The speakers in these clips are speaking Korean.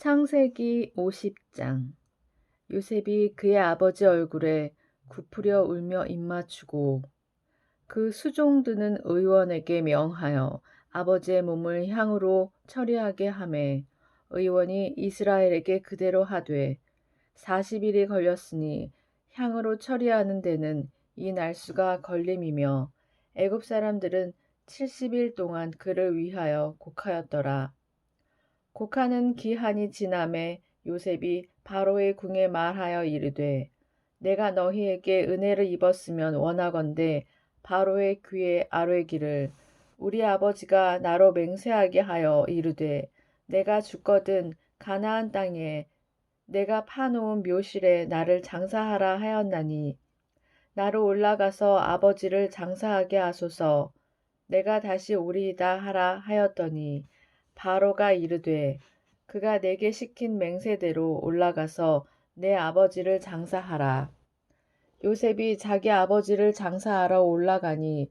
창세기 50장 요셉이 그의 아버지 얼굴에 굽으려 울며 입맞추고 그 수종드는 의원에게 명하여 아버지의 몸을 향으로 처리하게 하매 의원이 이스라엘에게 그대로 하되 40일이 걸렸으니 향으로 처리하는 데는 이 날수가 걸림이며 애굽 사람들은 70일 동안 그를 위하여 곡하였더라. 곡하는 기한이 지남에 요셉이 바로의 궁에 말하여 이르되 내가 너희에게 은혜를 입었으면 원하건대 바로의 귀에 아뢰기를 우리 아버지가 나로 맹세하게 하여 이르되 내가 죽거든 가나안 땅에 내가 파놓은 묘실에 나를 장사하라 하였나니 나로 올라가서 아버지를 장사하게 하소서. 내가 다시 오리이다 하라 하였더니 바로가 이르되 그가 내게 시킨 맹세대로 올라가서 내 아버지를 장사하라. 요셉이 자기 아버지를 장사하러 올라가니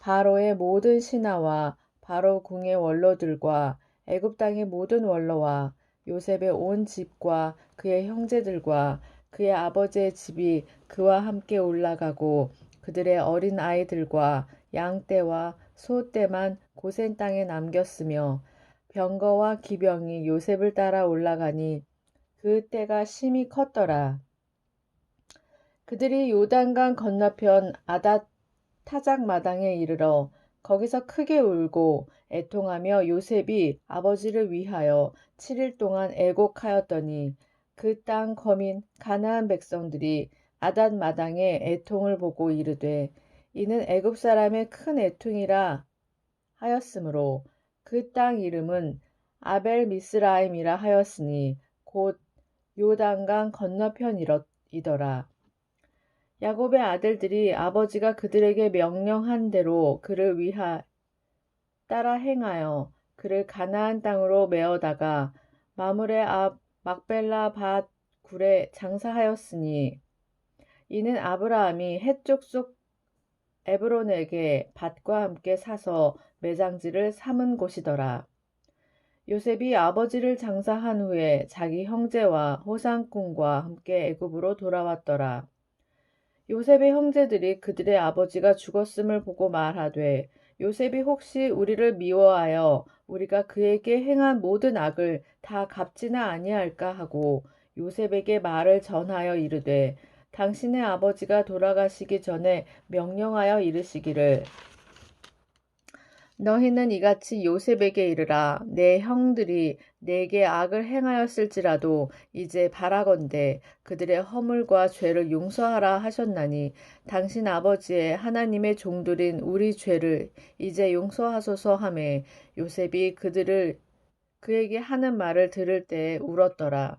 바로의 모든 신하와 바로 궁의 원로들과 애굽 땅의 모든 원로와 요셉의 온 집과 그의 형제들과 그의 아버지의 집이 그와 함께 올라가고 그들의 어린 아이들과 양떼와 소떼만 고센 땅에 남겼으며 병거와 기병이 요셉을 따라 올라가니 그 때가 심히 컸더라. 그들이 요단강 건너편 아닷 타작 마당에 이르러 거기서 크게 울고 애통하며 요셉이 아버지를 위하여 7일 동안 애곡하였더니 그 땅 거민 가나안 백성들이 아닷 마당에 애통을 보고 이르되 이는 애굽 사람의 큰 애통이라 하였으므로 그 땅 이름은 아벨 미스라임이라 하였으니 곧 요단강 건너편이더라. 야곱의 아들들이 아버지가 그들에게 명령한 대로 그를 위하 따라 행하여 그를 가나안 땅으로 메어다가 마물의 앞 막벨라 밭 굴에 장사하였으니 이는 아브라함이 해쪽 속 에브론에게 밭과 함께 사서 매장지를 삼은 곳이더라. 요셉이 아버지를 장사한 후에 자기 형제와 호상꾼과 함께 애굽으로 돌아왔더라. 요셉의 형제들이 그들의 아버지가 죽었음을 보고 말하되 요셉이 혹시 우리를 미워하여 우리가 그에게 행한 모든 악을 다 갚지나 아니할까 하고 요셉에게 말을 전하여 이르되 당신의 아버지가 돌아가시기 전에 명령하여 이르시기를 너희는 이같이 요셉에게 이르라 내 형들이 내게 악을 행하였을지라도 이제 바라건대 그들의 허물과 죄를 용서하라 하셨나니 당신 아버지의 하나님의 종들인 우리 죄를 이제 용서하소서 하매 요셉이 그들을 그에게 하는 말을 들을 때 울었더라.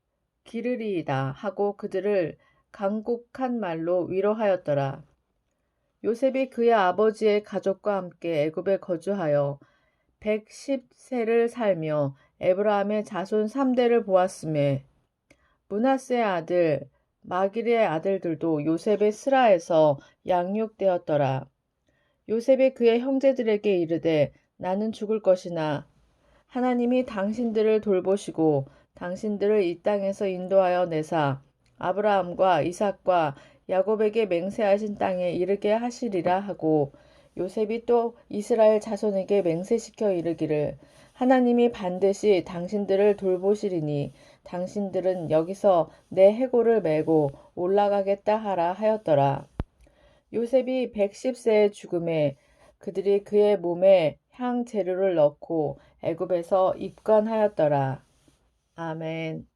기르리이다 하고 그들을 강곡한 말로 위로하였더라. 요셉이 그의 아버지의 가족과 함께 애굽에 거주하여 110세를 살며 에브라함의 자손 3대를 보았음에 문하세의 아들 마길의 아들들도 요셉의 스라에서 양육되었더라. 요셉이 그의 형제들에게 이르되 나는 죽을 것이나 하나님이 당신들을 돌보시고 당신들을 이 땅에서 인도하여 내사 아브라함과 이삭과 야곱에게 맹세하신 땅에 이르게 하시리라 하고 요셉이 또 이스라엘 자손에게 맹세시켜 이르기를 하나님이 반드시 당신들을 돌보시리니 당신들은 여기서 내 해골을 메고 올라가겠다 하라 하였더라. 요셉이 110세의 죽음에 그들이 그의 몸에 향 재료를 넣고 애굽에서 입관하였더라. 아멘.